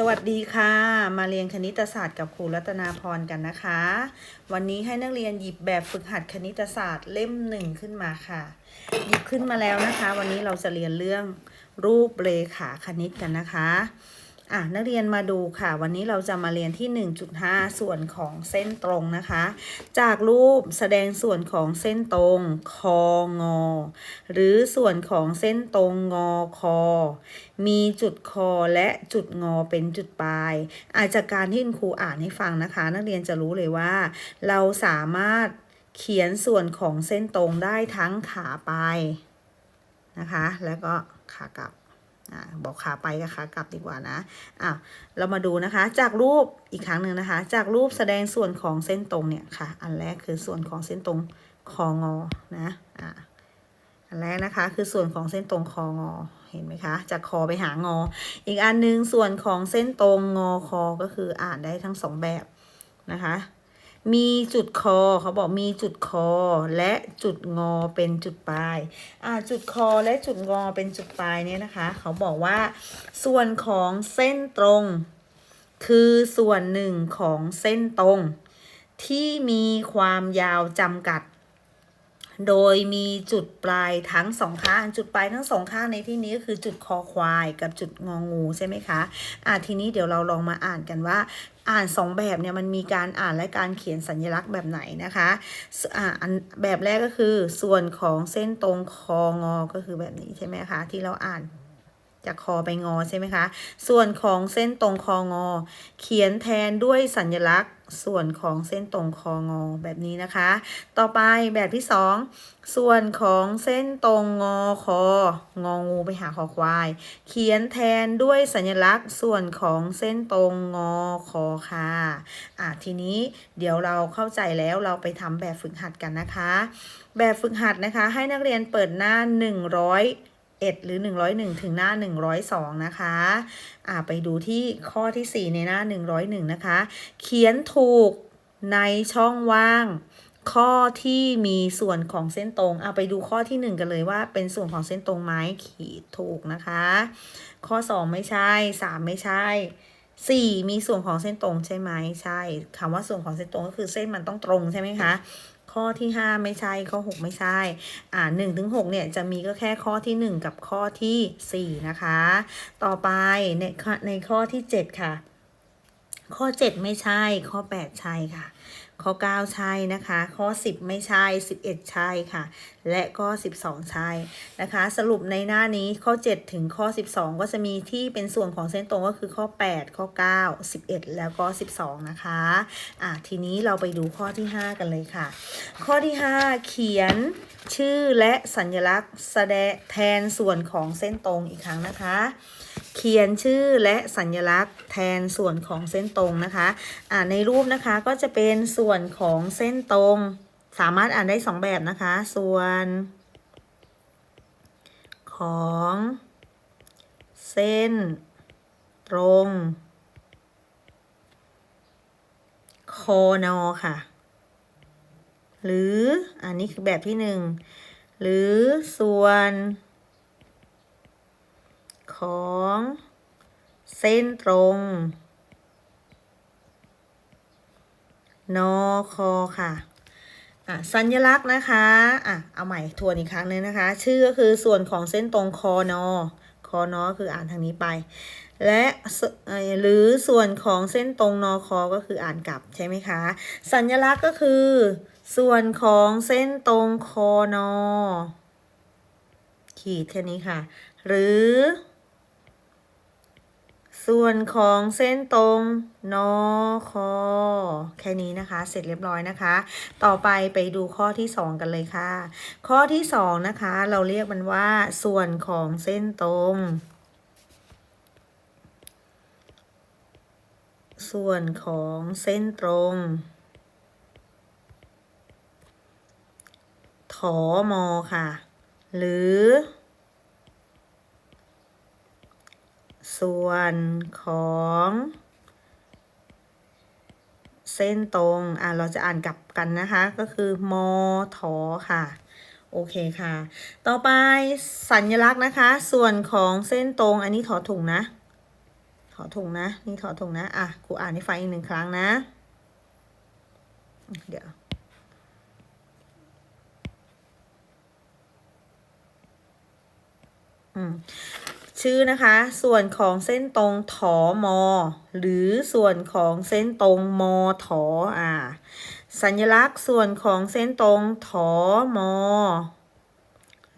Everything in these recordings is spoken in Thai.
สวัสดีค่ะ มาเรียนคณิตศาสตร์กับครูรัตนาพรกันนะคะ วันนี้ให้นักเรียนหยิบแบบฝึกหัดคณิตศาสตร์เล่มหนึ่งขึ้นมาค่ะ หยิบขึ้นมาแล้วนะคะ วันนี้เราจะเรียนเรื่องรูปเรขาคณิตกันนะคะ อะนักเรียนมาดูค่ะ วันนี้เราจะมาเรียนที่ 1.5 ส่วนของเส้นตรงนะคะ จากรูปแสดงส่วนของเส้นตรงคองอ หรือส่วนของเส้นตรงงอคอ มีจุดคอและจุดงอเป็นจุดปลายอาจจากการที่คุณครูอ่านให้ฟังนะคะ นักเรียนจะรู้เลยว่า เราสามารถเขียนส่วนของเส้นตรงได้ทั้งขาไปนะคะ แล้วก็ขากลับ อ่าบอกขาไปกับขากลับดีกว่านะอะเรามาดูนะคะ จากรูปอีกครั้งหนึ่งนะคะ จากรูปแสดงส่วนของเส้นตรงเนี่ยค่ะ อันแรกคือส่วนของเส้นตรงคองอนะอ่าอันแรกนะคะคือส่วนของเส้นตรงคองอเห็นไหมคะ จากคอไปหางอ อีกอันหนึงส่วนของเส้นตรงงอคอก็คืออ่านได้ทั้งสองแบบนะคะ มีจุดคอเขาบอกมีจุดคอและจุดงอเป็นจุดปลายอ่าจุดคอและจุดงอเป็นจุดปลายเนี่ยนะคะ เขาบอกว่า ส่วนของเส้นตรง คือส่วนหนึ่งของเส้นตรง ที่มีความยาวจำกัด โดยมีจุดปลายทั้งสองข้าง จุดปลายทั้งสองข้างในที่นี้ก็คือจุดคอควายกับจุดงองูใช่ไหมคะอะทีนี้เดี๋ยวเราลองมาอ่านกันว่าอ่านสองแบบเนี่ยมันมีการอ่านและการเขียนสัญลักษณ์แบบไหนนะคะสอ่าอันแบบแรกก็คือส่วนของเส้นตรงคองอก็คือแบบนี้ใช่ไหมคะที่เราอ่าน จากคอไปงอใช่ไหมคะ ส่วนของเส้นตรงคองอ เขียนแทนด้วยสัญลักษณ์ ส่วนของเส้นตรงคองอแบบนี้นะคะ ต่อไปแบบที่สองส่วนของเส้นตรงงอคององูไปหาคอควาย เขียนแทนด้วยสัญลักษณ์ ส่วนของเส้นตรงงอคอค่ะอะทีนี้เดี๋ยวเราเข้าใจแล้วเราไปทำแบบฝึกหัดกันนะคะ แบบฝึกหัดนะคะ ให้นักเรียนเปิดหน้า 100 1 หรือ 101 ถึงหน้า 102 นะคะอ่าไปดูที่ข้อที่ 4 ในหน้า 101 นะคะ เขียนถูกในช่องว่างข้อที่มีส่วนของเส้นตรง เอาไปดูข้อที่ 1 กันเลยว่าเป็นส่วนของเส้นตรงไหมขีดถูกนะคะ ข้อ 2 ไม่ใช่ 3 ไม่ใช่ 4 มีส่วนของเส้นตรงใช่ไหมใช่คำว่าส่วนของเส้นตรงก็คือเส้นมันต้องตรงใช่ไหมคะ ข้อที่ 5 ไม่ใช่ข้อ 6 ไม่ใช่ อ่า1ถึง6เนี่ยจะมีก็แค่ข้อที่ 1 กับข้อที่ 4 นะคะ ต่อไปในในข้อที่ 7 ค่ะ ข้อ 7 ไม่ใช่ ข้อ 8 ใช่ค่ะ ข้อ 9 ใช่นะคะ ข้อ 10 ไม่ใช่ 11 ใช่ค่ะ และก็ 12 ใช่นะคะ สรุปในหน้านี้ข้อ 7 ถึงข้อ 12 ก็จะมีที่เป็นส่วนของเส้นตรงก็คือข้อ 8 ข้อ 9 11 แล้วก็ 12 นะคะอะทีนี้เราไปดูข้อที่ 5 กันเลยค่ะ ข้อที่ 5 เขียนชื่อและสัญลักษณ์แสดงแทนส่วนของเส้นตรงอีกครั้งนะคะ เขียนชื่อและสัญลักษณ์แทนส่วนของเส้นตรงนะคะอ่าในรูปนะคะก็จะเป็นส่วนของเส้นตรง สามารถอ่านได้สองแบบนะคะ ส่วน ของเส้นตรงคอนอค่ะ หรืออันนี้คือแบบที่หนึ่งหรือส่วน ของเส้นตรง นอคอค่ะอะสัญลักษณ์นะคะอะเอาใหม่ทวนอีกครั้งหนึงนะคะ ชื่อก็คือส่วนของเส้นตรงคอนอคอนอคืออ่านทางนี้ไป และหรือส่วนของเส้นตรงนอคอก็คืออ่านกลับใช่ไหมคะ สัญลักษณ์ก็คือ ส่วนของเส้นตรงคอนอขีดแค่นี้ค่ะ หรือ ส่วนของเส้นตรงนอคอแค่นี้นะคะ เสร็จเรียบร้อยนะคะ ต่อไปไปดูข้อที่ 2 กันเลยค่ะ ข้อที่ 2 นะคะ เราเรียกมันว่า ส่วนของเส้นตรง ส่วนของเส้นตรงถอมอค่ะ หรือ ส่วนของเส้นตรง อะ เราจะอ่านกลับกันนะคะ ก็คือ มอถอค่ะ โอเคค่ะ ต่อไปสัญลักษณ์นะคะ ส่วนของเส้นตรง อันนี้ถอถุงนะ ถอถุงนะ นี่ถอถุงนะ อะครูอ่านให้ฟังอีกหนึ่งครั้งนะ เดี๋ยว อืม ชื่อนะคะ ส่วนของเส้นตรงถอมอ หรือส่วนของเส้นตรงมอถออ่า สัญลักษณ์ส่วนของเส้นตรงถอมอ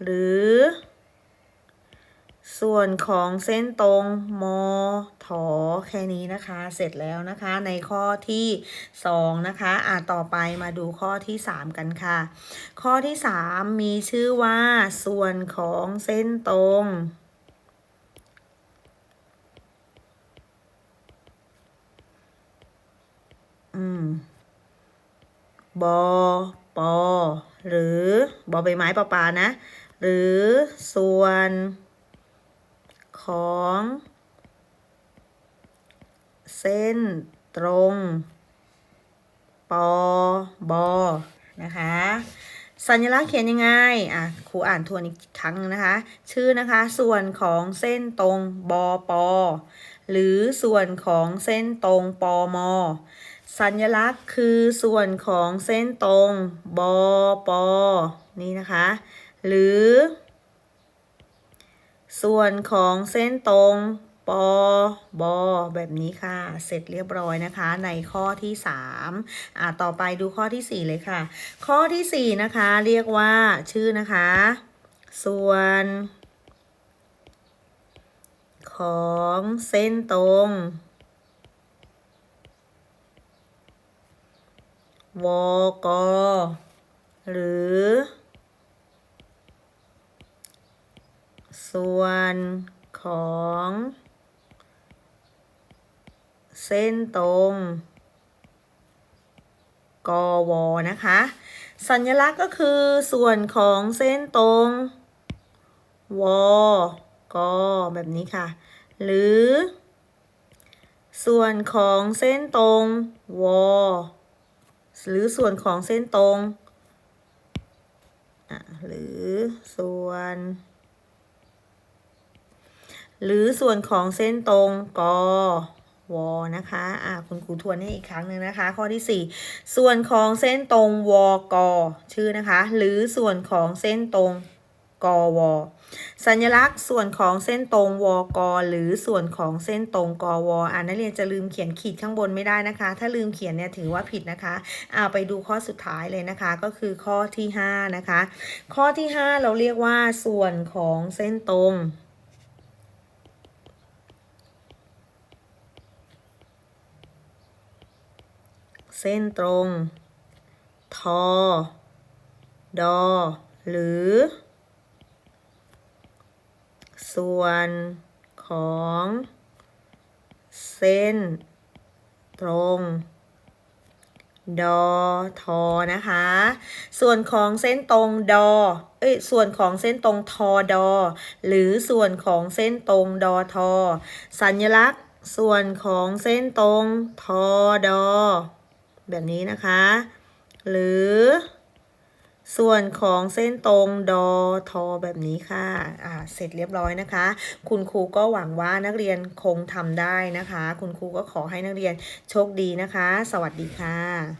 หรือ ส่วนของเส้นตรงมอถอแค่นี้นะคะ เสร็จแล้วนะคะในข้อที่สองนะคะอ่าต่อไปมาดูข้อที่สามกันค่ะ ข้อที่สามมีชื่อว่า ส่วนของเส้นตรง บอปอหรือบอใบไม้ปอปานะ หรือส่วนของ เส้นตรง ปอบอนะคะ สัญลักษณ์เขียนยังไง อะครูอ่านทวนอีกครั้งนึงนะคะ ชื่อนะคะ ส่วนของเส้นตรงบอปอหรือส่วนของเส้นตรงปอมอ สัญลักษณ์คือส่วนของเส้นตรง บป นี่นะคะ หรือ ส่วนของเส้นตรง ปบ แบบนี้ค่ะ เสร็จเรียบร้อยนะคะ ในข้อที่3อ่าต่อไปดูข้อที่ 4 เลยค่ะ ข้อที่ 4 นะคะ เรียกว่าชื่อนะคะ ส่วนของเส้นตรง วก หรือ ส่วนของ เส้นตรง กว นะคะ สัญลักษณ์ก็คือส่วนของเส้นตรง ว ก แบบนี้ค่ะ หรือ ส่วนของเส้นตรง ว หรือส่วนของเส้นตรง หรือส่วน หรือส่วนของเส้นตรงกวนะคะอ่าคุณครูทวนให้อีกครั้งหนึ่งนะคะ ข้อที่ 4 ส่วนของเส้นตรงวกชื่อนะคะ หรือส่วนของเส้นตรง กว สัญลักษณ์ส่วนของเส้นตรงวก หรือส่วนของเส้นตรงกวอ่านนักเรียนจะลืมเขียนขีดข้างบนไม่ได้นะคะ ถ้าลืมเขียนเนี่ยถือว่าผิดนะคะเอาไปดูข้อสุดท้ายเลยนะคะก็คือข้อที่5นะคะข้อที่ 5 เราเรียกว่าส่วนของเส้นตรงเส้นตรง ทอ ดอ หรือ ส่วนของเส้นตรงดอทอนะคะ ส่วนของเส้นตรงดอเอ้ยส่วนของเส้นตรงทอดอ หรือส่วนของเส้นตรงดอทอ สัญลักษณ์ส่วนของเส้นตรงทอดอ แบบนี้นะคะ หรือ ส่วนของเส้นตรงดอทอแบบนี้ค่ะอ่าเสร็จเรียบร้อยนะคะ คุณครูก็หวังว่านักเรียนคงทำได้นะคะ คุณครูก็ขอให้นักเรียนโชคดีนะคะ สวัสดีค่ะ